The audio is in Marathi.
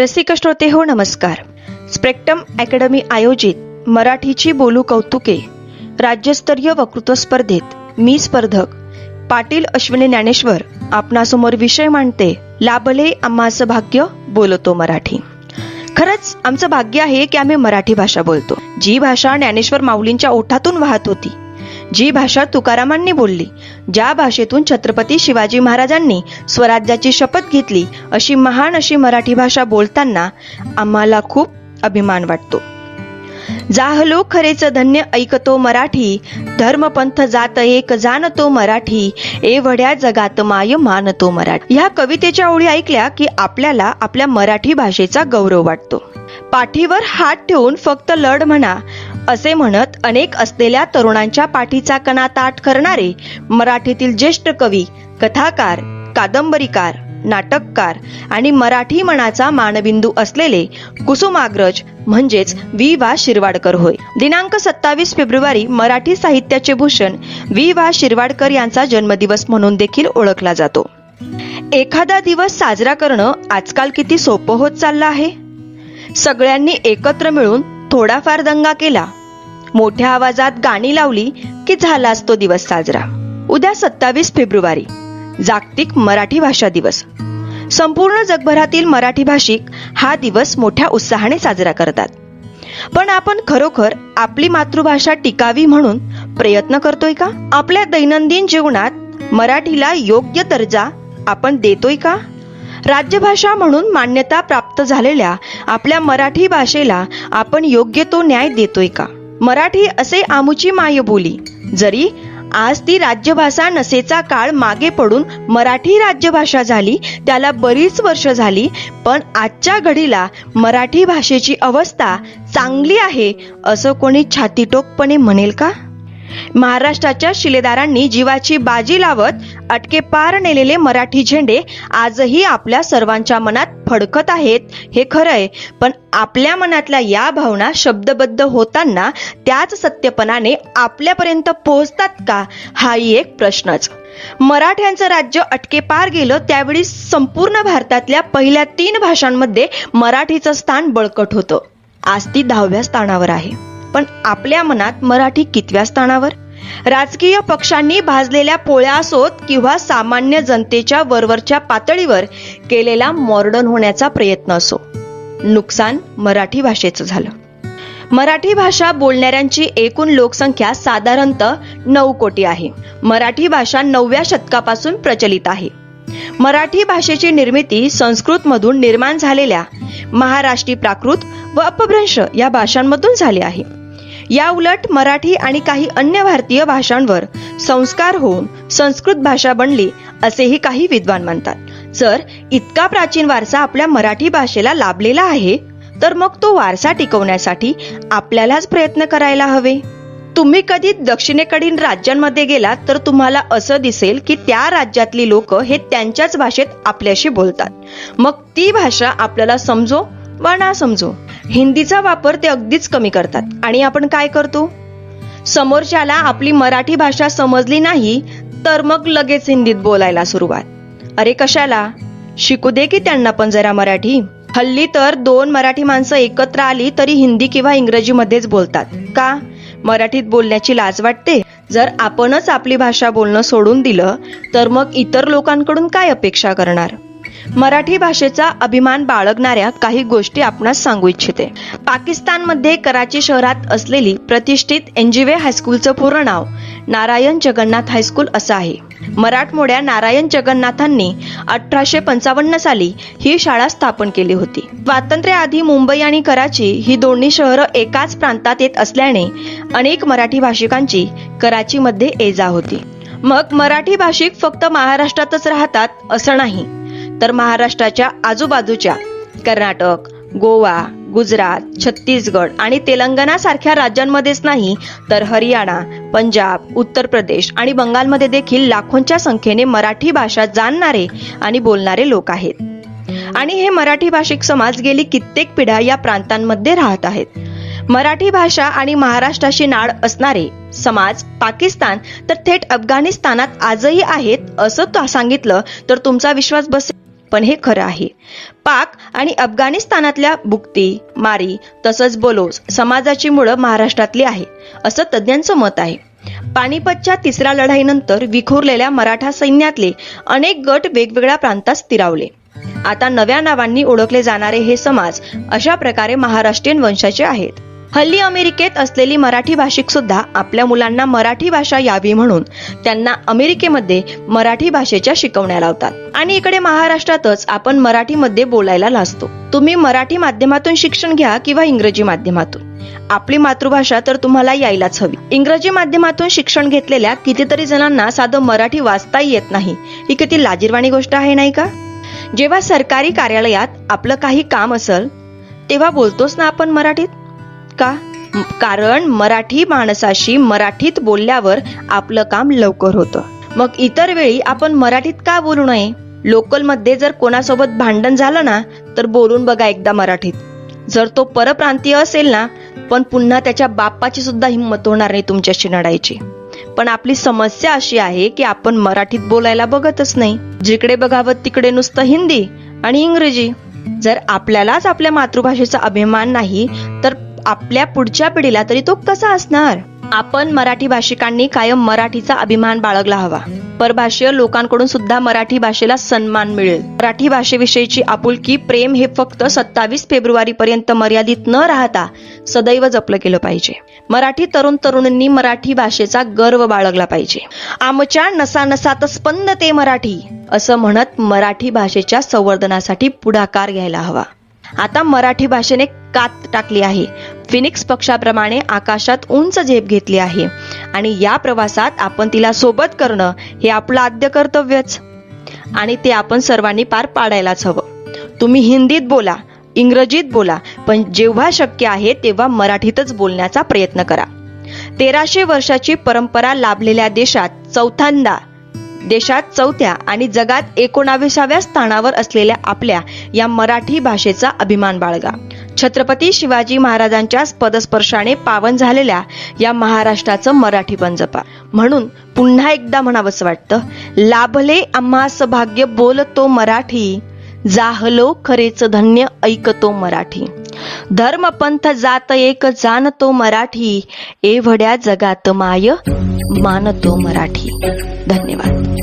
रसिक श्रोते हो नमस्कार. स्पेक्ट्रम अकॅडमी आयोजित मराठीची बोलू कौतुके राज्यस्तरीय वक्तृत्व स्पर्धेत मी स्पर्धक पाटील अश्विनी ज्ञानेश्वर आपणासमोर विषय मांडते लाभले आम्हाचं भाग्य बोलतो मराठी. खरंच आमचं भाग्य आहे की आम्ही मराठी भाषा बोलतो. जी भाषा ज्ञानेश्वर माऊलींच्या ओठातून वाहत होती. जी भाषा तुकारामांनी बोलली ज्या भाषेतून छत्रपती शिवाजी महाराजांनी स्वराज्याची शपथ घेतली अशी महान अशी मराठी भाषा बोलताना आम्हाला खूप अभिमान वाटतो. जाहलो खरेच धन्य ऐकतो मराठी धर्मपंथ जात एक जाणतो मराठी एवढ्या जगात माय मानतो मराठी. ह्या कवितेच्या ओळी ऐकल्या की आपल्याला आपल्या मराठी भाषेचा गौरव वाटतो. पाठीवर हात ठेवून फक्त लढ म्हणा असे म्हणत अनेक असलेल्या तरुणांच्या पाठीचा कणा ताट करणारे मराठीतील ज्येष्ठ कवी कथाकार कादंबरीकार नाटककार आणि मराठी मनाचा मानबिंदू असलेले कुसुमाग्रज म्हणजेच वि वा शिरवाडकर होय. दिनांक सत्तावीस फेब्रुवारी मराठी साहित्याचे भूषण वि वा शिरवाडकर यांचा जन्मदिवस म्हणून देखील ओळखला जातो. एखादा दिवस साजरा करणं आजकाल किती सोपं होत चाललं आहे? सगळ्यांनी एकत्र मिळून थोडाफार दंगा केला. मोठ्या आवाजात गाणी लावली की झालाच तो दिवस साजरा. उद्या सत्तावीस फेब्रुवारी जागतिक मराठी भाषा दिवस. संपूर्ण जगभरातील मराठी भाषिक हा दिवस मोठ्या उत्साहाने साजरा करतात. पण आपण खरोखर आपली मातृभाषा टिकावी म्हणून प्रयत्न करतोय का? आपल्या दैनंदिन जीवनात मराठीला योग्य दर्जा आपण देतोय का? राज्यभाषा म्हणून मान्यता प्राप्त झालेल्या आपल्या मराठी भाषेला आपण योग्य तो न्याय देतोय का? मराठी असे आमुची मायबोली जरी आज ती राज्यभाषा नसेचा काळ मागे पडून मराठी राज्यभाषा झाली त्याला बरीच वर्ष झाली पण आजच्या घडीला मराठी भाषेची अवस्था चांगली आहे असं कोणी छातीटोकपणे म्हणेल का? महाराष्ट्राच्या शिलेदारांनी जीवाची बाजी लावत अटके पार नेलेले मराठी झेंडे आजही आपल्या सर्वांच्या मनात फडकत आहेत हे खरंय. पण आपल्या मनातल्या या भावना शब्दबद्ध होताना त्याच सत्यपणाने आपल्यापर्यंत पोहोचतात का? हाही एक प्रश्नच. मराठ्यांचं राज्य अटके पार गेलं त्यावेळी संपूर्ण भारतातल्या पहिल्या तीन भाषांमध्ये मराठीचं स्थान बळकट होतं. आज ती दहाव्या स्थानावर आहे. पण आपल्या मनात मराठी कितव्या स्थानावर? राजकीय पक्षांनी भाजलेल्या पोळ्या असोत किंवा सामान्य जनतेच्या वरवरच्या पातळीवर केलेला मॉर्डन होण्याचा प्रयत्न असो. नुकसान मराठी भाषेचं झालं. मराठी भाषा बोलणाऱ्यांची एकूण लोकसंख्या साधारणतः नऊ कोटी आहे. मराठी भाषा नवव्या शतकापासून प्रचलित आहे. मराठी भाषेची निर्मिती संस्कृत मधून निर्माण झालेल्या महाराष्ट्री प्राकृत व अपभ्रंश या भाषांमधून झाली आहे. या उलट मराठी आणि काही अन्य भारतीय भाषांवर संस्कार होऊन संस्कृत भाषा बनली असेही काही विद्वान मानतात जर इतका प्राचीन वारसा आपल्या मराठी भाषेला लाभलेला आहे तर मग तो वारसा टिकवण्यासाठी आपल्यालाच प्रयत्न करायला हवे. तुम्ही कधी दक्षिणेकडील राज्यांमध्ये गेलात तर तुम्हाला असं दिसेल की त्या राज्यातली लोक हे त्यांच्याच भाषेत आपल्याशी बोलतात. मग ती भाषा आपल्याला समजो वा ना समजो? हिंदीचा वापर ते अगदीच कमी करतात. आणि आपण काय करतो? समोरच्याला आपली मराठी भाषा समजली नाही तर मग लगेच हिंदीत बोलायला सुरुवात. अरे कशाला? शिकू दे की त्यांना पण जरा मराठी. हल्ली तर दोन मराठी माणसं एकत्र आली तरी हिंदी किंवा इंग्रजीमध्येच बोलतात. का? मराठीत बोलण्याची लाज वाटते? जर आपणच आपली भाषा बोलणं सोडून दिलं तर मग इतर लोकांकडून काय अपेक्षा करणार? मराठी भाषेचा अभिमान बाळगणाऱ्या काही गोष्टी आपणास सांगू इच्छिते. पाकिस्तानमध्ये कराची शहरात असलेली प्रतिष्ठित एनजीवे हायस्कूलचं पूर्ण नाव नारायण जगन्नाथ हायस्कूल असं आहे. मराठमोड्या नारायण जगन्नाथांनी अठराशे पंचावन्न साली ही शाळा स्थापन केली होती. स्वातंत्र्याआधी मुंबई आणि कराची ही दोन्ही शहरं एकाच प्रांतात येत असल्याने अनेक मराठी भाषिकांची कराचीमध्ये ये जा होती. मग मराठी भाषिक फक्त महाराष्ट्रातच राहतात असं नाही. तर महाराष्ट्राच्या आजूबाजूच्या कर्नाटक गोवा गुजरात छत्तीसगड आणि तेलंगणा सारख्या राज्यांमध्येच नाही तर हरियाणा पंजाब उत्तर प्रदेश आणि बंगालमध्ये देखील लाखोंच्या संख्येने मराठी भाषा जाणणारे आणि बोलणारे लोक आहेत. आणि हे मराठी भाषिक समाज गेली कित्येक पिढ्या या प्रांतांमध्ये राहत आहेत. मराठी भाषा आणि महाराष्ट्राशी नाळ असणारे समाज पाकिस्तान तर थेट अफगाणिस्तानात आजही आहेत असं सांगितलं तर तुमचा विश्वास बसेल. पण हे खरं आहे. पाक आणि अफगाणिस्तानातल्या बुक्ती मारी तसंच बोलोस समाजाची मुळं महाराष्ट्रातली आहे असं तज्ज्ञांचं मत आहे. पानिपतच्या तिसऱ्या लढाईनंतर विखुरलेल्या मराठा सैन्यातले अनेक गट वेगवेगळ्या प्रांतात स्थिरावले. आता नव्या नावांनी ओळखले जाणारे हे समाज अशा प्रकारे महाराष्ट्रीयन वंशाचे आहेत. हल्ली अमेरिकेत असलेली मराठी भाषिक सुद्धा आपल्या मुलांना मराठी भाषा यावी म्हणून त्यांना अमेरिकेमध्ये मराठी भाषेच्या शिकवण्या लावतात. आणि इकडे महाराष्ट्रातच आपण मराठीमध्ये बोलायला लाजतो. तुम्ही मराठी माध्यमातून शिक्षण घ्या किंवा इंग्रजी माध्यमातून. आपली मातृभाषा तर तुम्हाला यायलाच हवी. इंग्रजी माध्यमातून शिक्षण घेतलेल्या कितीतरी जणांना साधं मराठी वाचताही येत नाही. ही किती लाजीरवाणी गोष्ट आहे नाही का? जेव्हा सरकारी कार्यालयात आपलं काही काम असेल तेव्हा बोलतोच ना आपण मराठीत? का? कारण मराठी माणसाशी मराठीत बोलल्यावर आपलं काम लवकर होतं. मग इतर वेळी आपण मराठीत का बोलू नये? लोकलमध्ये जर कोणासोबत भांडण झालं ना तर बोलून बघा एकदा मराठीत. जर तो परप्रांतीय असेल ना पण पुन्हा त्याच्या बाप्पाची सुद्धा हिंमत होणार नाही तुमच्याशी लढायची पण आपली समस्या अशी आहे की आपण मराठीत बोलायला बघतच नाही. जिकडे बघावं तिकडे नुसतं हिंदी आणि इंग्रजी. जर आपल्यालाच आपल्या मातृभाषेचा अभिमान नाही तर आपल्या पुढच्या पिढीला तरी तो कसा असणार? आपण मराठी भाषिकांनी कायम मराठीचा अभिमान बाळगला हवा. परभाषीय लोकांकडून सुद्धा मराठी भाषेला सन्मान मिळेल. मराठी भाषेविषयीची आपुलकी प्रेम हे फक्त सत्तावीस फेब्रुवारी पर्यंत मर्यादित न राहता सदैव जपलं गेलं पाहिजे. मराठी तरुण तरुणींनी मराठी भाषेचा गर्व बाळगला पाहिजे. आमच्या नसानसात स्पंद ते मराठी असं म्हणत मराठी भाषेच्या संवर्धनासाठी पुढाकार घ्यायला हवा. आता मराठी भाषेने कात टाकली आहे. फिनिक्स पक्षाप्रमाणे आकाशात उंच झेप घेतली आहे. आणि या प्रवासात आपण तिला सोबत करणं हे आपलं आद्य कर्तव्यच. आणि ते आपण सर्वांनी पार पाडायलाच हवं. तुम्ही हिंदीत बोला इंग्रजीत बोला पण जेव्हा शक्य आहे तेव्हा मराठीतच बोलण्याचा प्रयत्न करा. तेराशे वर्षाची परंपरा लाभलेल्या देशात चौथ्यांदा देशात चौथ्या आणि जगात एकोणाविसाव्या स्थानावर असलेल्या आपल्या या मराठी भाषेचा अभिमान बाळगा. छत्रपती शिवाजी महाराजांच्या पदस्पर्शाने पावन झालेल्या या महाराष्ट्राचं मराठी जपा म्हणून पुन्हा एकदा म्हणावंसं वाटतं लाभले आम्हास भाग्य बोलतो मराठी जाहलो खरेच धन्य ऐकतो मराठी. धर्मपंथ जात एक जाणतो मराठी एवढ्या जगात माय मानतो मराठी. धन्यवाद.